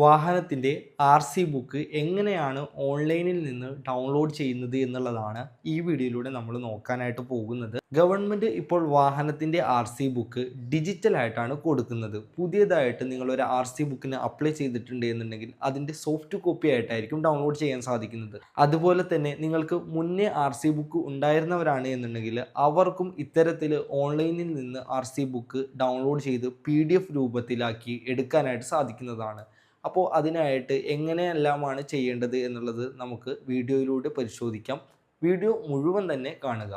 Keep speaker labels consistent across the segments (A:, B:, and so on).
A: വാഹനത്തിന്റെ R C book എങ്ങനെയാണ് ഓൺലൈനിൽ നിന്ന് ഡൗൺലോഡ് ചെയ്യുന്നത് എന്നുള്ളതാണ് ഈ വീഡിയോയിലൂടെ നമ്മൾ നോക്കാനായിട്ട് പോകുന്നത്. ഗവൺമെന്റ് ഇപ്പോൾ വാഹനത്തിന്റെ ആർ സി ബുക്ക് ഡിജിറ്റലായിട്ടാണ് കൊടുക്കുന്നത്. പുതിയതായിട്ട് നിങ്ങളൊരു ആർ സി ബുക്കിന് അപ്ലൈ ചെയ്തിട്ടുണ്ട് എന്നുണ്ടെങ്കിൽ അതിന്റെ സോഫ്റ്റ് കോപ്പി ആയിട്ടായിരിക്കും ഡൗൺലോഡ് ചെയ്യാൻ സാധിക്കുന്നത്. അതുപോലെ തന്നെ നിങ്ങൾക്ക് മുന്നേ ആർ സി ബുക്ക് ഉണ്ടായിരുന്നവരാണ് എന്നുണ്ടെങ്കിൽ അവർക്കും ഇത്തരത്തിൽ ഓൺലൈനിൽ നിന്ന് ആർ സി ബുക്ക് ഡൗൺലോഡ് ചെയ്ത് പി ഡി എഫ് രൂപത്തിലാക്കി എടുക്കാനായിട്ട് സാധിക്കുന്നതാണ്. അപ്പോൾ അതിനായിട്ട് എങ്ങനെയെല്ലാമാണ് ചെയ്യേണ്ടത് എന്നുള്ളത് നമുക്ക് വീഡിയോയിലൂടെ പരിശോധിക്കാം. വീഡിയോ മുഴുവൻ തന്നെ കാണുക.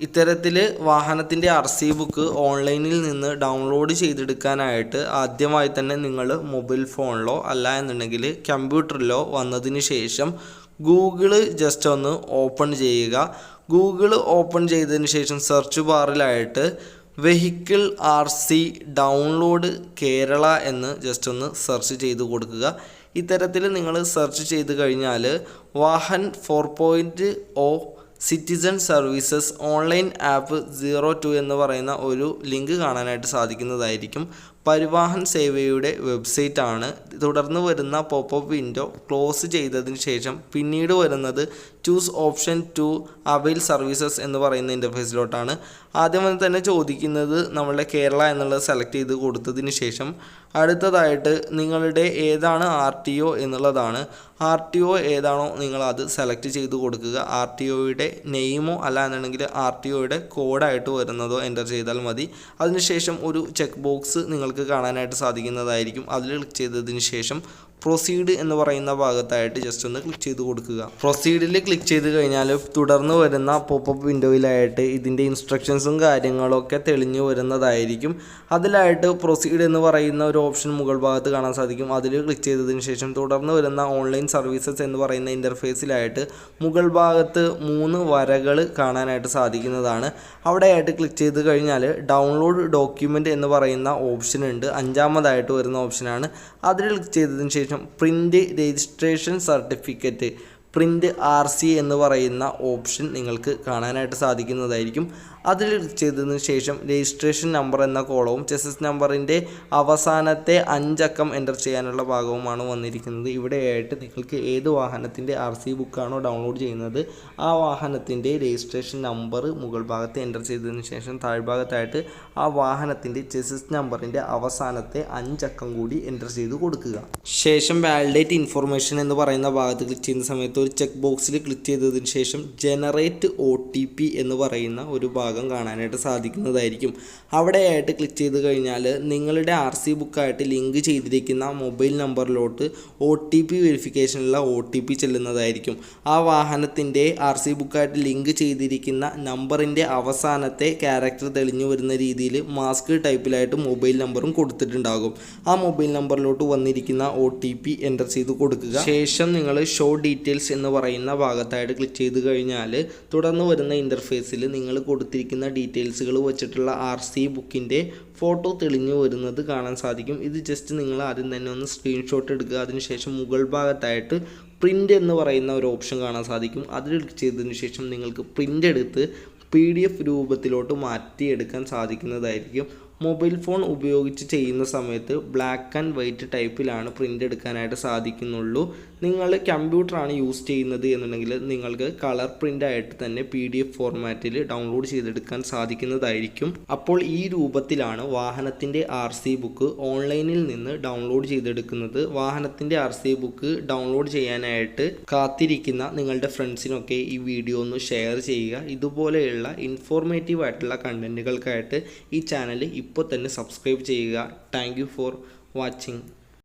A: ഇത്തരത്തിൽ വാഹനത്തിന്റെ ആർ സി ബുക്ക് ഓൺലൈനിൽ നിന്ന് ഡൗൺലോഡ് ചെയ്തെടുക്കാനായിട്ട് ആദ്യമായി തന്നെ നിങ്ങൾ മൊബൈൽ ഫോണിലോ അല്ല എന്നുണ്ടെങ്കിൽ കമ്പ്യൂട്ടറിലോ വന്നതിന് ശേഷം ഗൂഗിൾ ജസ്റ്റ് ഒന്ന് ഓപ്പൺ ചെയ്യുക. ഗൂഗിൾ ഓപ്പൺ ചെയ്തതിന് ശേഷം search ബാറിലായിട്ട് vehicle R C download Kerala എന്ന് ജസ്റ്റ് ഒന്ന് സെർച്ച് ചെയ്ത് കൊടുക്കുക. ഇത്തരത്തിൽ നിങ്ങൾ സെർച്ച് ചെയ്ത് കഴിഞ്ഞാൽ Vahan four point O citizen services online app zero two എന്ന് പറയുന്ന ഒരു ലിങ്ക് കാണാനായിട്ട് സാധിക്കുന്നതായിരിക്കും. പരിവാഹൻ സേവയുടെ വെബ്സൈറ്റ് ആണ്. തുടർന്ന് വരുന്ന പോപ്പപ്പ് വിൻഡോ ക്ലോസ് ചെയ്തതിന് ശേഷം പിന്നീട് വരുന്നത് choose option to avail services എന്ന് പറയുന്ന ഇന്റർഫേസിലോട്ടാണ് ആദ്യം തന്നെ ചോദിക്കുന്നത് നമ്മളുടെ കേരള എന്നുള്ളത് സെലക്ട് ചെയ്ത് കൊടുത്തതിന് ശേഷം അടുത്തതായിട്ട് നിങ്ങളുടെ ഏതാണ് ആർ ടി ഒ എന്നുള്ളതാണ്. ആർ ടി ഒ ഏതാണോ നിങ്ങൾ അത് സെലക്ട് ചെയ്ത് കൊടുക്കുക. ആർ ടി ഒയുടെ നെയിമോ അല്ല എന്നുണ്ടെങ്കിൽ ആർ ടി ഒയുടെ കോഡായിട്ട് വരുന്നതോ എന്റർ ചെയ്താൽ മതി. അതിനുശേഷം ഒരു ചെക്ക് ബോക്സ് നിങ്ങൾക്ക് കാണാനായിട്ട് സാധിക്കുന്നതായിരിക്കും. അതിൽ ക്ലിക്ക് ചെയ്തതിന് ശേഷം പ്രൊസീഡ് എന്ന് പറയുന്ന ഭാഗത്തായിട്ട് ജസ്റ്റ് ഒന്ന് ക്ലിക്ക് ചെയ്ത് കൊടുക്കുക. പ്രൊസീഡിൽ ക്ലിക്ക് ചെയ്ത് കഴിഞ്ഞാൽ തുടർന്ന് വരുന്ന പോപ്പപ്പ് വിൻഡോയിലായിട്ട് ഇതിന്റെ ഇൻസ്ട്രക്ഷൻസും കാര്യങ്ങളൊക്കെ തെളിഞ്ഞു വരുന്നതായിരിക്കും. അതിലായിട്ട് പ്രൊസീഡ് എന്ന് പറയുന്ന ഒരു ഓപ്ഷൻ മുകൾ ഭാഗത്ത് കാണാൻ സാധിക്കും. അതിൽ ക്ലിക്ക് ചെയ്തതിന് ശേഷം തുടർന്ന് വരുന്ന ഓൺലൈൻ സർവീസസ് എന്ന് പറയുന്ന ഇന്റർഫേസിലായിട്ട് മുകൾ ഭാഗത്ത് മൂന്ന് വരകൾ കാണാനായിട്ട് സാധിക്കുന്നതാണ്. അവിടെയായിട്ട് ക്ലിക്ക് ചെയ്ത് കഴിഞ്ഞാൽ ഡൗൺലോഡ് ഡോക്യുമെന്റ് എന്ന് പറയുന്ന ഓപ്ഷൻ ഉണ്ട്. അഞ്ചാമതായിട്ട് വരുന്ന ഓപ്ഷനാണ് അതിൽ ക്ലിക്ക് ചെയ്തതിന് ശേഷം print registration certificate print R C എന്ന് പറയുന്ന ഓപ്ഷൻ നിങ്ങൾക്ക് കാണാനായിട്ട് സാധിക്കുന്നതായിരിക്കും. അതിൽ ചെയ്തതിന് ശേഷം രജിസ്ട്രേഷൻ നമ്പർ എന്ന കോളവും ചെസസ് നമ്പറിന്റെ അവസാനത്തെ അഞ്ചക്കം എന്റർ ചെയ്യാനുള്ള ഭാഗവുമാണ് വന്നിരിക്കുന്നത്. ഇവിടെയായിട്ട് നിങ്ങൾക്ക് ഏത് വാഹനത്തിന്റെ ആർ സി ബുക്കാണോ ഡൗൺലോഡ് ചെയ്യുന്നത് ആ വാഹനത്തിന്റെ രജിസ്ട്രേഷൻ നമ്പർ മുകൾ ഭാഗത്ത് എന്റർ ചെയ്തതിന് ശേഷം താഴ്ഭാഗത്തായിട്ട് ആ വാഹനത്തിന്റെ ചെസസ് നമ്പറിന്റെ അവസാനത്തെ അഞ്ചക്കം കൂടി എന്റർ ചെയ്ത് കൊടുക്കുക. ശേഷം വാലിഡേറ്റ് ഇൻഫർമേഷൻ എന്ന് പറയുന്ന ഭാഗത്ത് ക്ലിക്ക് ചെയ്യുന്ന സമയത്ത് ഒരു ചെക്ക് ബോക്സിൽ ക്ലിക്ക് ചെയ്തതിന് ശേഷം ജനറേറ്റ് ഒ എന്ന് പറയുന്ന ഒരു ഭാഗം കാണാനായിട്ട് സാധിക്കുന്നതായിരിക്കും. അവിടെയായിട്ട് ക്ലിക്ക് ചെയ്ത് കഴിഞ്ഞാൽ നിങ്ങളുടെ ആർ സി ബുക്കായിട്ട് ലിങ്ക് ചെയ്തിരിക്കുന്ന മൊബൈൽ നമ്പറിലോട്ട് ഒ ടി പി വെരിഫിക്കേഷനുള്ള ഒ ടി പി ചെല്ലുന്നതായിരിക്കും. ആ വാഹനത്തിന്റെ ആർ സി ബുക്കായിട്ട് ലിങ്ക് ചെയ്തിരിക്കുന്ന നമ്പറിന്റെ അവസാനത്തെ ക്യാരക്ടർ തെളിഞ്ഞു വരുന്ന രീതിയിൽ മാസ്ക് ടൈപ്പിലായിട്ട് മൊബൈൽ നമ്പറും കൊടുത്തിട്ടുണ്ടാകും. ആ മൊബൈൽ നമ്പറിലോട്ട് വന്നിരിക്കുന്ന ഒ ടി പി എന്റർ ചെയ്ത് കൊടുക്കുക. ശേഷം നിങ്ങൾ ഷോ ഡീറ്റെയിൽസ് എന്ന് പറയുന്ന ഭാഗത്തായിട്ട് ക്ലിക്ക് ചെയ്ത് കഴിഞ്ഞാൽ തുടർന്ന് വരുന്ന ഇന്റർഫേസിൽ നിങ്ങൾ കൊടുത്തിരിക്കുന്ന ഡീറ്റെയിൽസുകൾ വെച്ചിട്ടുള്ള ആർ സി ബുക്കിന്റെ ഫോട്ടോ തെളിഞ്ഞു വരുന്നത് കാണാൻ സാധിക്കും. ഇത് ജസ്റ്റ് നിങ്ങൾ ആദ്യം തന്നെ ഒന്ന് സ്ക്രീൻഷോട്ട് എടുക്കുക. അതിനുശേഷം മുകൾ ഭാഗത്തായിട്ട് പ്രിന്റ് എന്ന് പറയുന്ന ഒരു ഓപ്ഷൻ കാണാൻ സാധിക്കും. അതിൽ ചെയ്തതിന് ശേഷം നിങ്ങൾക്ക് പ്രിന്റ് എടുത്ത് പി ഡി എഫ് രൂപത്തിലോട്ട് മാറ്റിയെടുക്കാൻ സാധിക്കുന്നതായിരിക്കും. മൊബൈൽ ഫോൺ ഉപയോഗിച്ച് ചെയ്യുന്ന സമയത്ത് ബ്ലാക്ക് ആൻഡ് വൈറ്റ് ടൈപ്പിലാണ് പ്രിന്റ് എടുക്കാനായിട്ട് സാധിക്കുന്നുള്ളൂ. നിങ്ങൾ കമ്പ്യൂട്ടറാണ് യൂസ് ചെയ്യുന്നത് എന്നുണ്ടെങ്കിൽ നിങ്ങൾക്ക് കളർ പ്രിന്റ് ആയിട്ട് തന്നെ പി ഡി എഫ് ഫോർമാറ്റിൽ ഡൗൺലോഡ് ചെയ്തെടുക്കാൻ സാധിക്കുന്നതായിരിക്കും. അപ്പോൾ ഈ രൂപത്തിലാണ് വാഹനത്തിന്റെ ആർ സി ബുക്ക് ഓൺലൈനിൽ നിന്ന് ഡൗൺലോഡ് ചെയ്തെടുക്കുന്നത്. വാഹനത്തിന്റെ ആർ സി ബുക്ക് ഡൗൺലോഡ് ചെയ്യാനായിട്ട് കാത്തിരിക്കുന്ന നിങ്ങളുടെ ഫ്രണ്ട്സിനൊക്കെ ഈ വീഡിയോ ഒന്ന് ഷെയർ ചെയ്യുക. ഇതുപോലെയുള്ള ഇൻഫോർമേറ്റീവ് ആയിട്ടുള്ള കണ്ടന്റുകൾക്കായിട്ട് ഈ ചാനൽ ഇപ്പോൾ തന്നെ സബ്സ്ക്രൈബ് ചെയ്യുക. Thank for watching